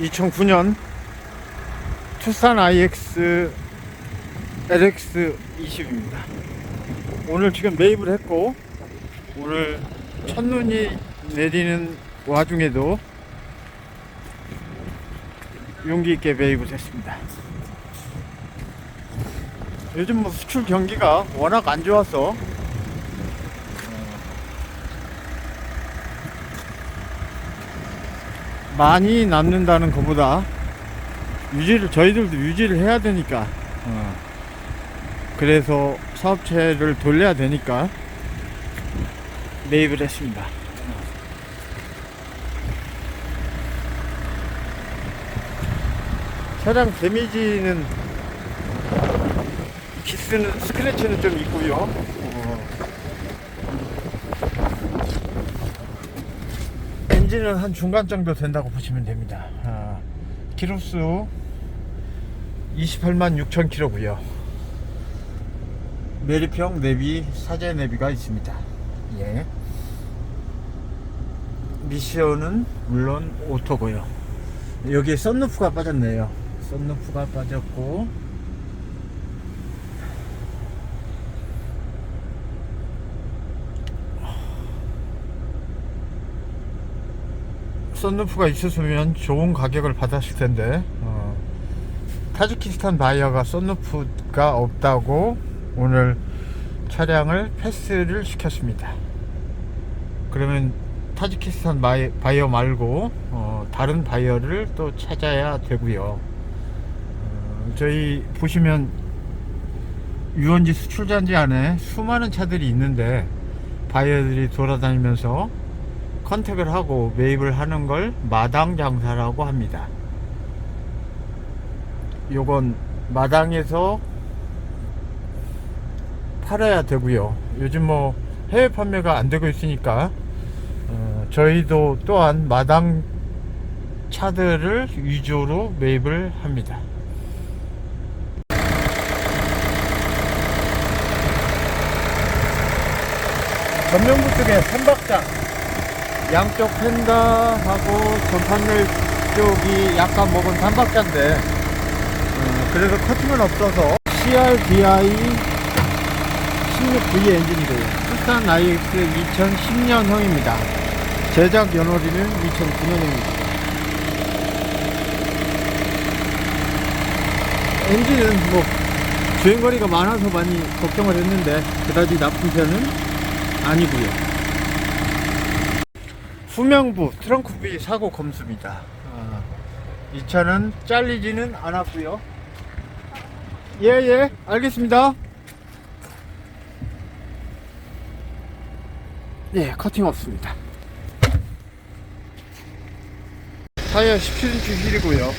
2009년 투싼 IX LX 20입니다. 오늘 지금 매입을 했고 오늘 첫눈이 내리는 와중에도 용기 있게 매입을 했습니다. 요즘 뭐 수출 경기가 워낙 안 좋아서 많이 남는다는 것보다 유지를 저희들도 유지를 해야 되니까 어. 그래서 사업체를 돌려야 되니까 매입을 했습니다. 차량 데미지는 기스는 스크래치는 좀 있고요. 어. 엔진은 한 중간 정도 된다고 보시면 됩니다. 아, 키로수 28만 6천 킬로고요. 메리평 내비 사제 내비가 있습니다. 예. 미션은 물론 오토고요. 여기에 썬루프가 빠졌네요. 썬루프가 빠졌고 썬루프가 있었으면 좋은 가격을 받았을 텐데 어, 타지키스탄 바이어가 썬루프가 없다고 오늘 차량을 패스를 시켰습니다. 그러면 타지키스탄 바이, 바이어 말고 어, 다른 바이어를 또 찾아야 되고요. 어, 저희 보시면 유원지 수출잔지 안에 수많은 차들이 있는데 바이어들이 돌아다니면서 컨택을 하고 매입을 하는 걸 마당 장사라고 합니다. 요건 마당에서 팔아야 되고요. 요즘 뭐 해외 판매가 안 되고 있으니까 어, 저희도 또한 마당 차들을 위주로 매입을 합니다. 전면부 쪽에 삼박장 양쪽 펜다하고 전판넬 쪽이 약간 먹은 단박자인데. 어, 그래서 커팅은 없어서 CRDI 16V 엔진이고요. 투싼 IX 2010년형입니다. 제작 연월일은 2009년입니다. 엔진은 뭐 주행거리가 많아서 많이 걱정을 했는데 그다지 나쁜 편은 아니고요 후명부 트렁크 B 사고 검수입니다. 아, 이 차는 잘리지는 않았고요. 예예 알겠습니다. 예 커팅 없습니다. 타이어 17인치 휠이고요. 어,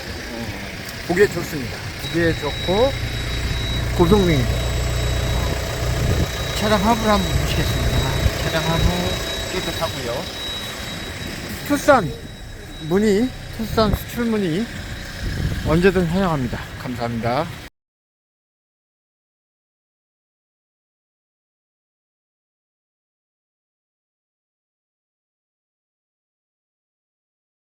보기에 좋습니다. 보기에 좋고 고성능입니다. 차량 하부를 한번 보시겠습니다. 차량 하부 깨끗하고요. 투싼 문의, 투싼 수출 문의 언제든 환영합니다. 감사합니다.